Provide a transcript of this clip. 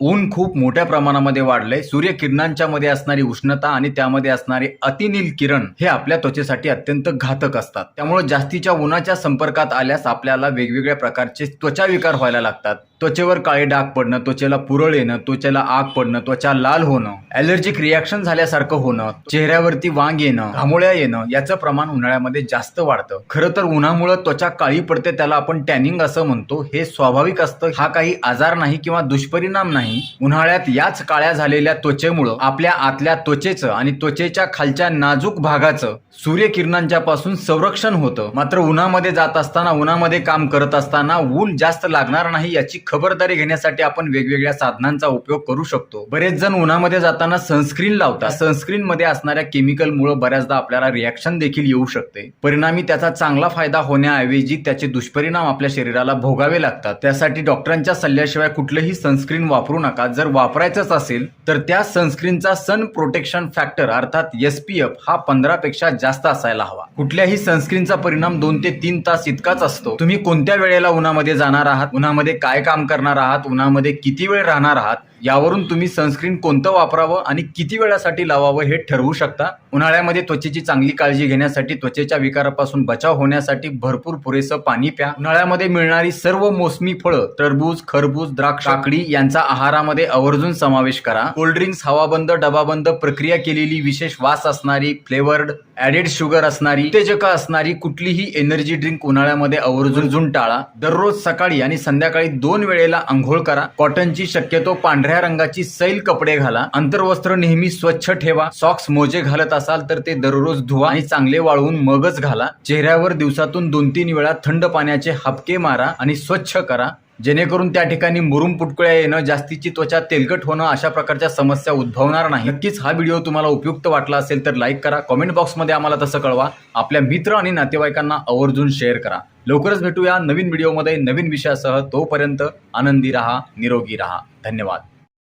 ऊन खूप मोठ्या प्रमाणामध्ये वाढलंय. सूर्यकिरणांच्या मध्ये असणारी उष्णता आणि त्यामध्ये असणारे अतिनील किरण हे आपल्या त्वचेसाठी अत्यंत घातक असतात. त्यामुळे जास्तीच्या उन्हाच्या संपर्कात आल्यास आपल्याला वेगवेगळ्या प्रकारचे त्वचा विकार व्हायला लागतात. त्वचेवर काळे डाग पडणं त्वचेला पुरळ येणं त्वचेला आग पडणं त्वचा लाल होणं ॲलर्जिक रिॲक्शन झाल्यासारखं होणं चेहऱ्यावरती वांग येणं घामोळ्या येणं याचं प्रमाण उन्हाळ्यामध्ये जास्त वाढतं. खरं तर उन्हामुळे त्वचा काळी पडते त्याला आपण टॅनिंग असं म्हणतो. हे स्वाभाविक असतं. हा काही आजार नाही किंवा दुष्परिणाम नाही. उन्हाळ्यात याच काळ्या झालेल्या त्वचेमुळं आपल्या आतल्या त्वचेचं आणि त्वचेच्या खालच्या नाजूक भागाचं सूर्यकिरणांच्या पासून संरक्षण होतं. मात्र उन्हामध्ये जात असताना उन्हामध्ये काम करत असताना ऊन जास्त लागणार नाही याची खबरदारी घेण्यासाठी आपण वेगवेगळ्या साधनांचा उपयोग करू शकतो. बरेच जण उन्हामध्ये जाताना सनस्क्रीन लावतात. सनस्क्रीन मध्ये असणाऱ्या केमिकलमुळे बऱ्याचदा आपल्याला रिॲक्शन देखील येऊ शकते. परिणामी त्याचा चांगला फायदा होण्याऐवजी त्याचे दुष्परिणाम आपल्या शरीराला भोगावे लागतात. त्यासाठी डॉक्टरांच्या सल्ल्याशिवाय कुठलंही सनस्क्रीन वापरू नका. जर वापरायचंच असेल तर त्या सनस्क्रीनचा सन प्रोटेक्शन फॅक्टर अर्थात एस पी एफ हा पंधरा पेक्षा जास्त असायला हवा. कुठल्याही सनस्क्रीनचा परिणाम दोन ते तीन तास इतकाच असतो. तुम्ही कोणत्या वेळेला उन्हामध्ये जाणार आहात? उन्हामध्ये काय काम करणार आहात? उन्हामध्ये किती वेळ राहणार आहात? यावरून तुम्ही सनस्क्रीन कोणतं वापरावं आणि किती वेळासाठी लावावं हे ठरवू शकता. उन्हाळ्यामध्ये त्वचेची चांगली काळजी घेण्यासाठी त्वचेच्या विकारापासून बचाव होण्यासाठी भरपूर पुरेसं पाणी प्या. उन्हाळ्यामध्ये मिळणारी सर्व मोसमी फळं टरबूज खरबूज द्राक्ष काकडी यांचा आहारामध्ये आवर्जून समावेश करा. कोल्ड्रिंक्स हवाबंद डबाबंद प्रक्रिया केलेली विशेष वास असणारी फ्लेवर्ड ऍडेड शुगर असणारी उत्तेजक असणारी कुठलीही एनर्जी ड्रिंक उन्हाळ्यामध्ये आवर्जून टाळा. दररोज सकाळी आणि संध्याकाळी दोन वेळेला आंघोळ करा. कॉटनची शक्यतो पांढऱ्या पांढऱ्या रंगाची सैल कपडे घाला. अंतर्वस्त्र नेहमी स्वच्छ ठेवा. सॉक्स मोजे घालत असाल तर ते दररोज धुवा आणि चांगले वाळवून मगच घाला. चेहऱ्यावर दिवसातून दोन तीन वेळा थंड पाण्याचे हापके मारा आणि स्वच्छ करा. जेणेकरून त्या ठिकाणी मुरुम पुटकुळ्या येणं जास्तीची त्वचा तेलकट होणं अशा प्रकारच्या समस्या उद्भवणार नाही. नक्कीच हा व्हिडिओ तुम्हाला उपयुक्त वाटला असेल तर लाईक करा. कॉमेंट बॉक्समध्ये आम्हाला तसं कळवा. आपल्या मित्र आणि नातेवाईकांना आवर्जून शेअर करा. लवकरच भेटूया नवीन व्हिडिओमध्ये नवीन विषयासह. तोपर्यंत आनंदी राहा निरोगी राहा. धन्यवाद.